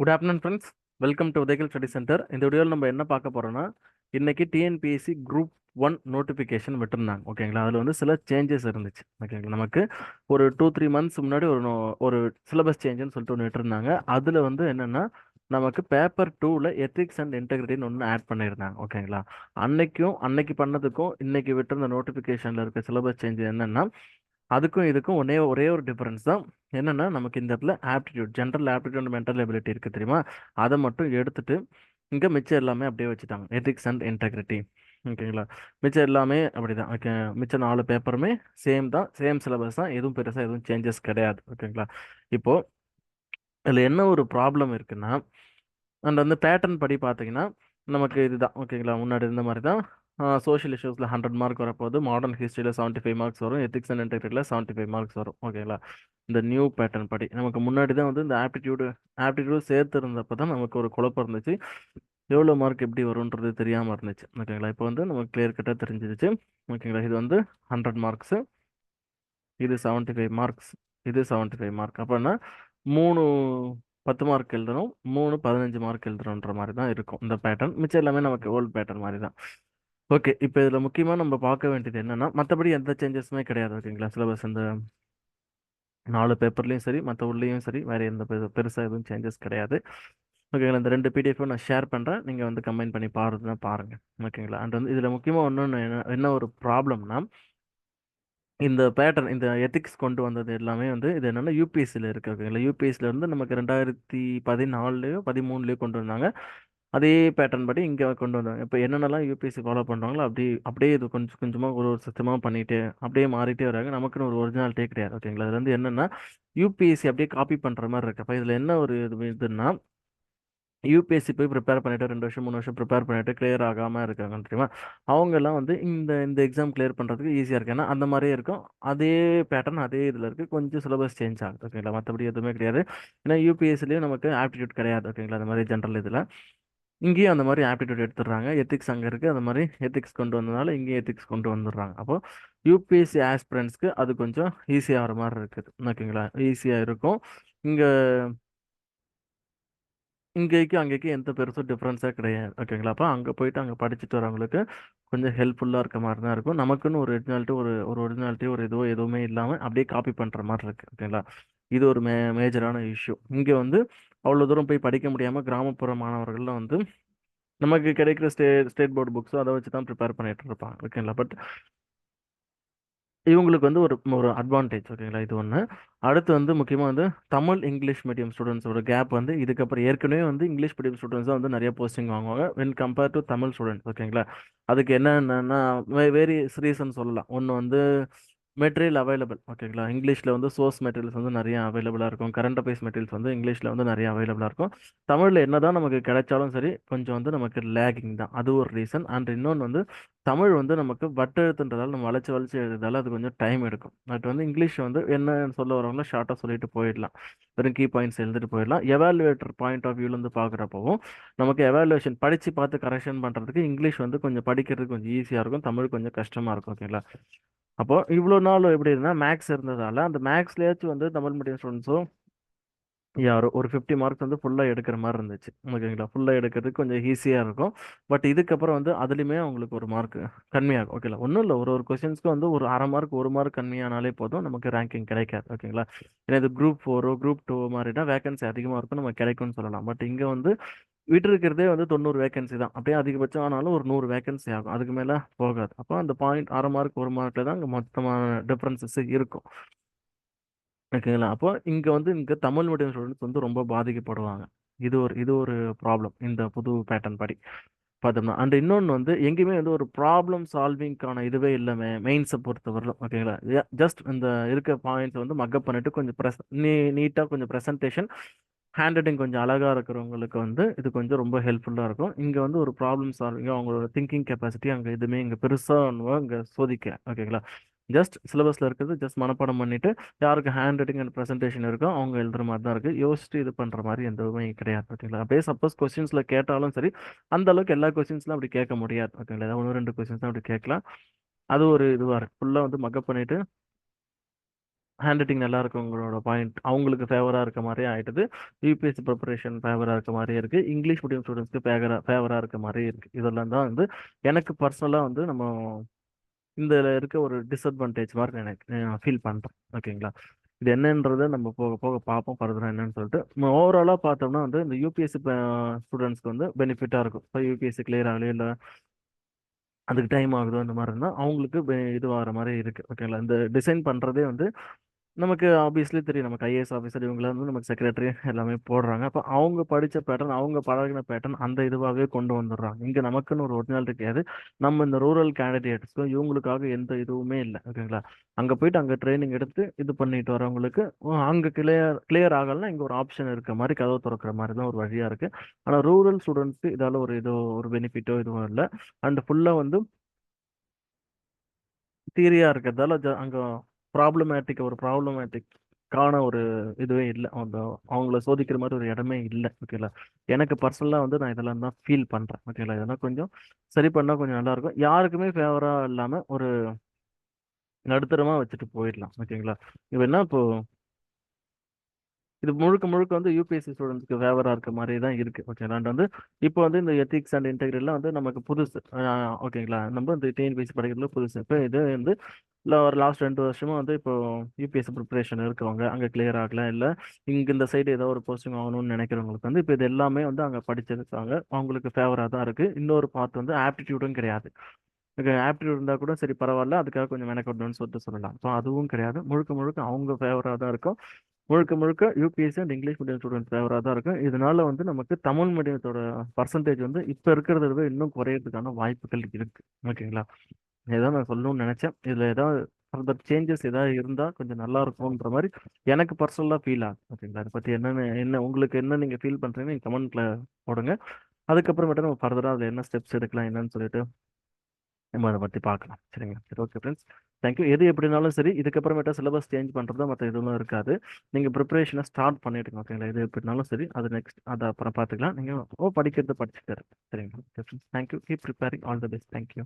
Good afternoon friends welcome to Udayakal study centre இந்த வீடியோவில் நம்ம என்ன பார்க்க போகிறோன்னா இன்றைக்கி டிஎன்பிஎஸ்சி குரூப் ஒன் நோட்டிஃபிகேஷன் விட்டுருந்தாங்க. ஓகேங்களா அதில் வந்து சில சேஞ்சஸ் இருந்துச்சு. ஓகேங்களா நமக்கு ஒரு டூ த்ரீ மந்த்ஸ் முன்னாடி ஒரு நோ- ஒரு சிலபஸ் சேஞ்சுன்னு சொல்லிட்டு ஒன்று விட்டுருந்தாங்க. அதில் வந்து என்னென்னா நமக்கு பேப்பர் டூவில் எத்திக்ஸ் அண்ட் இன்டெகிரிட்டின்னு ஒன்று ஆட் பண்ணியிருந்தாங்க. ஓகேங்களா அன்னைக்கும் அன்னைக்கு பண்ணதுக்கும் இன்னைக்கு விட்டுருந்த நோட்டிஃபிகேஷனில் இருக்க சிலபஸ் சேஞ்ச் என்னென்னா அதுக்கும் இதுக்கும் ஒரே ஒரே ஒரு டிஃபரன்ஸ் தான் என்னன்னா நமக்கு இந்த இடத்துல aptitude general aptitude mental ability இருக்குது தெரியுமா? அதை மட்டும் எடுத்துட்டு இங்கே மிச்சம் எல்லாமே அப்படியே வச்சுட்டாங்க. எத்திக்ஸ் அண்ட் இன்டெகிரிட்டி ஓகேங்களா? மிச்சம் எல்லாமே அப்படி தான் ஓகே மிச்சம் நாலு பேப்பருமே சேம் தான். சேம் சிலபஸ் தான். எதுவும் பெருசாக எதுவும் சேஞ்சஸ் கிடையாது. ஓகேங்களா? இப்போது இதில் என்ன ஒரு ப்ராப்ளம் இருக்குன்னா அண்ட் வந்து பேட்டர்ன் படி பார்த்தீங்கன்னா நமக்கு இதுதான். ஓகேங்களா? முன்னாடி இருந்த மாதிரி தான் சோஷியல் இஷ்யூஸில் ஹண்ட்ரட் மார்க் வரப்போகுது. மாடர்ன் ஹிஸ்ட்ரியில் செவன்ட்டி ஃபைவ் மார்க்ஸ் வரும். எத்திக்ஸ் அண்ட் இன்டெகிரிட்டியில் செவன்ட்டி ஃபைவ் மார்க்ஸ் வரும். ஓகேங்களா இந்த நியூ பேட்டர்ன் படி. நமக்கு முன்னாடி தான் வந்து இந்த ஆப்டிடியூடு ஆப்டிடியூடு சேர்த்து இருந்தப்போ தான் நமக்கு ஒரு குழப்பம் இருந்துச்சு. எவ்வளோ மார்க் எப்படி வரும்ன்றது தெரியாமல் இருந்துச்சு. ஓகேங்களா இப்போ வந்து நமக்கு கிளியர் கட்டாக தெரிஞ்சிருச்சு. ஓகேங்களா இது வந்து ஹண்ட்ரட் மார்க்ஸு இது செவன்ட்டி ஃபைவ் மார்க்ஸ் இது செவன்ட்டி ஃபைவ் மார்க் அப்படின்னா மூணு பத்து மார்க் எழுதணும். மூணு பதினஞ்சு மார்க் எழுதணுன்ற மாதிரி தான் இருக்கும். இந்த பேட்டர்ன் மிச்சம் எல்லாமே நமக்கு ஓல்டு பேட்டர்ன் மாதிரி தான். ஓகே. இப்போ இதில் முக்கியமாக நம்ம பார்க்க வேண்டியது என்னன்னா மற்றபடி எந்த சேஞ்சஸுமே கிடையாது. ஓகேங்களா சிலபஸ் இந்த நாலு பேப்பர்லேயும் சரி மற்ற உள்ளேயும் சரி வேறு எந்த பெருசாக எதுவும் சேஞ்சஸ் கிடையாது. ஓகேங்களா இந்த ரெண்டு பிடிஎஃப்பும் நான் ஷேர் பண்ணுறேன் நீங்கள் வந்து கம்பைன் பண்ணி பாருதுன்னா பாருங்கள் ஓகேங்களா அண்ட் வந்து இதில் முக்கியமாக ஒன்று என்ன என்ன ஒரு ப்ராப்ளம்னா இந்த பேட்டர்ன் இந்த எத்திக்ஸ் கொண்டு வந்தது எல்லாமே வந்து இது என்னென்னா யூபிஎஸ்சியில் இருக்குது ஓகேங்களா யூபிஎஸ்சியில் வந்து நமக்கு ரெண்டாயிரத்தி பதினாலுலையோ பதிமூணுலையோ கொண்டு வந்தாங்க. அதே பேட்டர்ன் படி இங்கே கொண்டு வந்தாங்க இப்போ என்னென்னலாம் யூபிஎஸ்சி ஃபாலோ பண்ணுறாங்களோ அப்படி அப்படியே இது கொஞ்சம் கொஞ்சமாக ஒரு ஒரு சிஸ்டமாக பண்ணிட்டு அப்படியே மாறிட்டே வராங்க. நமக்குன்னு ஒரு ஒரிஜினாலிட்டே கிடையாது ஓகேங்களா இது வந்து என்னென்னா யூபிஎஸ்சி அப்படியே காப்பி பண்ணுற மாதிரி இருக்கு. அப்போ இதில் என்ன ஒரு இது இதுன்னா யூபிஎஸ்சி போய் ப்ரிப்பேர் பண்ணிட்டு ரெண்டு வருஷம் மூணு வருஷம் ப்ரிப்பேர் பண்ணிட்டு கிளியர் ஆகாமல் இருக்காங்க தெரியுமா? அவங்கெல்லாம் வந்து இந்த இந்த எக்ஸாம் கிளியர் பண்ணுறதுக்கு ஈஸியாக இருக்கு. ஏன்னா அந்த மாதிரியே இருக்கும். அதே பேட்டர்ன் அதே இதில் இருக்குது கொஞ்சம் சிலபஸ் சேஞ்ச் ஆகுது ஓகேங்களா மற்றபடி எதுவுமே கிடையாது. ஏன்னா யூபிஎஸ்சிலையும் நமக்கு ஆப்டிடியூட் கிடையாது ஓகேங்களா அந்த மாதிரி ஜென்ரல் இதில். இங்கேயும் அந்த மாதிரி ஆப்டிடியூட் எடுத்துடுறாங்க. எத்திக்ஸ் அங்கே இருக்குது அந்த மாதிரி எத்திக்ஸ் கொண்டு வந்ததுனால இங்கேயும் எத்திக்ஸ் கொண்டு வந்துடுறாங்க. அப்போ யூபிஎஸ்சி ஆஸ்பிரண்ட்ஸ்க்கு அது கொஞ்சம் ஈஸியாக வர மாதிரி இருக்குது. ஓகேங்களா? ஈஸியாக இருக்கும். இங்கே இங்கேக்கு அங்கேக்கு எந்த பெருசும் டிஃப்ரென்ஸாக கிடையாது. ஓகேங்களா? அப்போ அங்கே போயிட்டு அங்கே படிச்சுட்டு வரவங்களுக்கு கொஞ்சம் ஹெல்ப்ஃபுல்லாக இருக்க மாதிரி தான் இருக்கும். நமக்குன்னு ஒரு ஒரிஜினாலிட்டி ஒரு ஒரு ஒரிஜினாலிட்டி ஒரு இதுவோ எதுவுமே இல்லாமல் அப்படியே காப்பி பண்ணுற மாதிரி இருக்குது ஓகேங்களா? இது ஒரு மே மேஜரான இஷ்யூ இங்கே வந்து அவ்வளோ தூரம் போய் படிக்க முடியாமல் கிராமப்புற மாணவர்கள்லாம் வந்து நமக்கு கிடைக்கிற ஸ்டே ஸ்டேட் போர்டு புக்ஸோ அதை வச்சு தான் ப்ரிப்பேர் பண்ணிட்டு இருப்பாங்க ஓகேங்களா? பட் இவங்களுக்கு வந்து ஒரு ஒரு அட்வான்டேஜ் ஓகேங்களா? இது ஒன்று அடுத்து வந்து முக்கியமாக வந்து தமிழ் இங்கிலீஷ் மீடியம் ஸ்டூடெண்ட்ஸோட கேப் வந்து இதுக்கப்புறம் ஏற்கனவே வந்து இங்கிலீஷ் மீடியம் ஸ்டூடெண்ட்ஸ் தான் வந்து நிறைய போஸ்டிங் வாங்குவாங்க. When compare to Tamil students ஓகேங்களா? அதுக்கு என்னென்னா வேரியஸ் ரீசன் சொல்லலாம். ஒன்று வந்து மெட்டீரியல் அவைலபிள் ஓகேங்களா இங்கிலீஷில் வந்து சோர்ஸ் மெட்டீரியல்ஸ் வந்து நிறைய அவைலபிளாக இருக்கும். கரண்ட் அஃபேர்ஸ் மெட்டீரியல்ஸ் வந்து இங்கிலீஷில் வந்து நிறைய அவைலபிளாக இருக்கும். தமிழில் என்ன தான் நமக்கு கிடைச்சாலும் சரி கொஞ்சம் வந்து நமக்கு லேகிங் தான். அது ஒரு ரீசன் அண்ட் இன்னொன்று வந்து தமிழ் வந்து நமக்கு வட்டெழுத்துன்றதால நம்ம வளைச்சு வளைச்சு எழுதுறதால அது கொஞ்சம் டைம் எடுக்கும். பட் வந்து இங்கிலீஷ் வந்து என்ன சொல்ல வரவங்களோ ஷார்ட்டாக சொல்லிட்டு போயிடலாம். வெறும் கீ பாயிண்ட்ஸ் எழுதிட்டு போயிடலாம். எவாலுவேட்டர் பாயிண்ட் ஆஃப் வியூலேருந்து பார்க்குறப்பவும் நமக்கு எவாலுவேஷன் படித்து பார்த்து கரெக்ஷன் பண்ணுறதுக்கு இங்கிலீஷ் வந்து கொஞ்சம் படிக்கிறதுக்கு கொஞ்சம் ஈஸியாக இருக்கும். தமிழ் கொஞ்சம் கஷ்டமாக இருக்கும் ஓகேங்களா அப்போ இவ்வளோ நாள் எப்படி இருந்தால் மேக்ஸ் இருந்ததால அந்த மேக்ஸ்லேயாச்சும் வந்து தமிழ் மீடியம் ஸ்டூடெண்ட்ஸும் யார் ஒரு ஃபிஃப்டி மார்க்ஸ் வந்து ஃபுல்லாக எடுக்கிற மாதிரி இருந்துச்சு. ஓகேங்களா? ஃபுல்லாக எடுக்கிறதுக்கு கொஞ்சம் ஈஸியாக இருக்கும். பட் இதுக்கப்புறம் வந்து அதுலேயுமே அவங்களுக்கு ஒரு மார்க் கம்மியாகும். ஓகேங்களா? ஒன்றும் இல்லை. ஒரு ஒரு கொஸ்டின்ஸ்க்கு வந்து ஒரு அரை மார்க் ஒரு மார்க் கம்மியானாலே போதும். நமக்கு ரேங்கிங் கிடைக்காது. ஓகேங்களா? ஏன்னா இது குரூப் ஃபோரோ குரூப் டூ மாதிரினா வேகன்சி அதிகமாக இருக்கும். நமக்கு கிடைக்கும்னு சொல்லலாம். பட் இங்கே வந்து விட்டுருக்கிறதே வந்து தொண்ணூறு வேகன்சி தான். அப்படியே அதிகபட்சம் ஆனாலும் ஒரு நூறு வேகன்சி ஆகும். அதுக்கு மேலே போகாது. அப்போ அந்த பாயிண்ட் அரை மார்க் ஒரு மார்க்கில் தான் அங்கே மொத்தமான டிஃப்ரென்சஸ் இருக்கும். ஓகேங்களா அப்போ இங்கே வந்து இங்கே தமிழ் மீடியம் ஸ்டூடெண்ட்ஸ் வந்து ரொம்ப பாதிக்கப்படுவாங்க. இது ஒரு இது ஒரு ப்ராப்ளம் இந்த புது பேட்டர்ன் படி. பார்த்தோம்னா அண்ட் இன்னொன்று வந்து எங்கேயுமே வந்து ஒரு ப்ராப்ளம் சால்விங்க்கான இதுவே இல்லை மெயின்ஸை பொறுத்தவரையிலும் ஓகேங்களா? ஜஸ்ட் இந்த இருக்க பாயிண்ட்ஸ் வந்து மக்கப் பண்ணிட்டு கொஞ்சம் ப்ரெஸ் நீ நீட்டாக கொஞ்சம் ப்ரெசன்டேஷன் ஹேண்ட் ரைட்டிங் கொஞ்சம் அழகாக இருக்கிறவங்களுக்கு வந்து இது கொஞ்சம் ரொம்ப ஹெல்ப்ஃபுல்லாக இருக்கும். இங்கே வந்து ஒரு ப்ராப்ளம் சால்விங்காக அவங்களோட திங்கிங் கெப்பாசிட்டி அங்கே எதுவுமே இங்கே பெருசாக இங்கே சோதிக்க ஓகேங்களா? ஜஸ்ட் சிலபஸில் இருக்கிறது ஜஸ்ட் மனப்பாடம் பண்ணிவிட்டு யாருக்கு ஹேண்ட் ரைட்டிங் அண்ட் ப்ரெசன்டேஷன் இருக்கோ அவங்க எழுதுற மாதிரி தான் இருக்குது யோசிச்சுட்டு இது பண்ணுற மாதிரி எதுவுமே கிடையாது ஓகேங்களா அப்படியே சப்போஸ் கொஸ்டின்ஸில் கேட்டாலும் சரி அந்த அளவுக்கு எல்லா கொஸ்டின்ஸ்லாம் அப்படி கேட்க முடியாது ஓகேங்களா ஏதாவது ஒன்று ரெண்டு கொஸ்டின்ஸ் தான் அப்படி கேட்கலாம். அது ஒரு இதுவாக இருக்குது ஃபுல்லாக வந்து மக்கப் பண்ணிவிட்டு ஹேண்ட் ரைட்டிங் நல்லா இருக்கவங்களோட பாயிண்ட் அவங்களுக்கு ஃபேவராக இருக்க மாதிரியே ஆகிட்டது யூபிஎஸ்சி ப்ரிப்பரேஷன் ஃபேவராக இருக்க மாதிரியே இருக்குது இங்கிலீஷ் மீடியம் ஸ்டூடெண்ட்ஸ்க்கு ஃபேவராக ஃபேவராக இருக்க மாதிரியே இருக்குது இதெல்லாம் தான் வந்து எனக்கு பர்சனலாக வந்து நம்ம இந்த இருக்க ஒரு டிஸ்அட்வான்டேஜ் மாதிரி எனக்கு ஃபீல் பண்ணுறேன் ஓகேங்களா இது என்னன்றதை நம்ம போக போக பார்ப்போம். ஃபர்தராக என்னன்னு சொல்லிட்டு. ஓவராலாக பார்த்தோம்னா வந்து இந்த யூபிஎஸ்சி ஸ்டூடெண்ட்ஸ்க்கு வந்து பெனிஃபிட்டாக இருக்கும். இப்போ யூபிஎஸ்சி கிளியர் ஆகலையோ இல்லை அதுக்கு டைம் ஆகுதோ அந்த மாதிரி இருந்தால் அவங்களுக்கு இது வர மாதிரி இருக்குது ஓகேங்களா இந்த டிசைன் பண்ணுறதே வந்து நமக்கு ஆப்வியஸ்லி தெரியும். நமக்கு ஐஏஎஸ் ஆஃபீஸர் இவங்களாம் வந்து நமக்கு செக்ரட்டரி எல்லாமே போடுறாங்க. அப்போ அவங்க படித்த பேட்டர்ன் அவங்க பழகின பேட்டர்ன் அந்த இதுவாகவே கொண்டு வந்துடுறாங்க. இங்கே நமக்குன்னு ஒரு ஒரிஜினல் கிடையாது நம்ம இந்த ரூரல் கேண்டிடேட்ஸ்க்கும் இவங்களுக்காக எந்த இதுவுமே இல்லை. ஓகேங்களா அங்கே போயிட்டு அங்கே ட்ரைனிங் எடுத்து இது பண்ணிட்டு வரவங்களுக்கு அங்கே கிளியர் கிளியர் ஆகலைன்னா இங்கே ஒரு ஆப்ஷன் இருக்க மாதிரி கதவு திறக்கிற மாதிரி தான் ஒரு வழியாக இருக்குது ஆனால் ரூரல் ஸ்டூடெண்ட்ஸ்க்கு இதால் ஒரு இதோ ஒரு பெனிஃபிட்டோ இதுவும் இல்லை. அண்ட் ஃபுல்லாக வந்து தீரியாக இருக்கிறதால அங்கே ப்ராப்ளமேட்டிக் ஒரு ப்ராப்ளமேட்டிக்கான ஒரு இதுவே இல்லை. அந்த அவங்கள சோதிக்கிற மாதிரி ஒரு இடமே இல்லை. ஓகேங்களா எனக்கு பர்சனலாக வந்து நான் இதெல்லாம் தான் ஃபீல் பண்ணுறேன் ஓகேங்களா இதெல்லாம் கொஞ்சம் சரி பண்ணால் கொஞ்சம் நல்லா இருக்கும். யாருக்குமே ஃபேவராக இல்லாமல் ஒரு நடுத்தரமாக வச்சுட்டு போயிடலாம். ஓகேங்களா இப்போ என்ன இப்போது இது முழுக்க முழுக்க வந்து யூபிஎஸ்சி ஸ்டூடெண்ட்ஸ்க்கு ஃபேவராக இருக்க மாதிரி தான் இருக்குது ஓகேங்களா அண்ட் வந்து இப்போ வந்து இந்த எத்திக்ஸ் அண்ட் இன்டெகிரிலாம் வந்து நமக்கு புதுசு. ஓகேங்களா நம்ம இந்த டிஎன்பிஎஸ்சி படிக்கிறதுல புதுசு. இப்போ இது வந்து இல்லை ஒரு லாஸ்ட் ரெண்டு வருஷமாக வந்து இப்போ யூபிஎஸ்சி ப்ரிப்பரேஷன் இருக்கவங்க. அங்கே கிளியர் ஆகல. இல்லை இங்கே இந்த சைடு ஏதோ ஒரு போஸ்டிங் ஆகணும்னு நினைக்கிறவங்களுக்கு வந்து இப்போ இது எல்லாமே வந்து அங்கே படிச்சிருக்காங்க. அவங்களுக்கு ஃபேவராக தான் இருக்குது இன்னொரு பார்ட் வந்து ஆப்டிடியூடும் கிடையாது. ஆப்டிடியூட் இருந்தால் கூட சரி பரவாயில்ல. அதுக்காக கொஞ்சம் மெனக்கொட்டணும்னு சொல்லிட்டு சொல்லலாம். ஸோ அதுவும் கிடையாது. முழுக்க முழுக்க அவங்க ஃபேவராக தான் இருக்கும். முழுக்க முழுக்க UPSC and English medium students ஃபேவராக தான் இருக்கும். இதனால வந்து நமக்கு தமிழ் மீடியத்தோட பர்சன்டேஜ் வந்து இப்போ இருக்கிறத விட இன்னும் குறையிறதுக்கான வாய்ப்புகள் இருக்கு. ஓகேங்களா இதான் நான் சொல்லணும்னு நினச்சேன். இதில் ஏதாவது ஃபர்தர் சேஞ்சஸ் ஏதாவது இருந்தால் கொஞ்சம் நல்லா இருக்கும்ன்ற மாதிரி எனக்கு பர்சனலாக ஃபீல் ஆகும் ஓகேங்களா அதை பற்றி என்னென்ன என்ன உங்களுக்கு என்ன நீங்கள் ஃபீல் பண்ணுறீங்கன்னு நீங்கள் கமெண்ட்டில் போடுங்க. அதுக்கப்புறமேட்டு நம்ம ஃபர்தராக அதில் என்ன ஸ்டெப்ஸ் எடுக்கலாம் என்னன்னு சொல்லிட்டு நம்ம அதை பற்றி பார்க்கலாம் சரிங்களா? சரி ஓகே ஃப்ரெண்ட்ஸ் தேங்க்யூ எது எப்படினாலும் சரி இதுக்கப்புறமேட்டா சிலபஸ் சேஞ்ச் பண்ணுறது மற்ற எதுவும் இருக்காது. நீங்கள் ப்ரிப்பரேஷனை ஸ்டார்ட் பண்ணிவிடுங்க ஓகேங்களா எது எப்படினாலும் சரி அது நெக்ஸ்ட் அதை அப்புறம் பார்த்துக்கலாம் நீங்கள் ஓ படிக்கிறது படிச்சுட்டு இருங்க சரிங்களா thank you keep preparing all the best thank you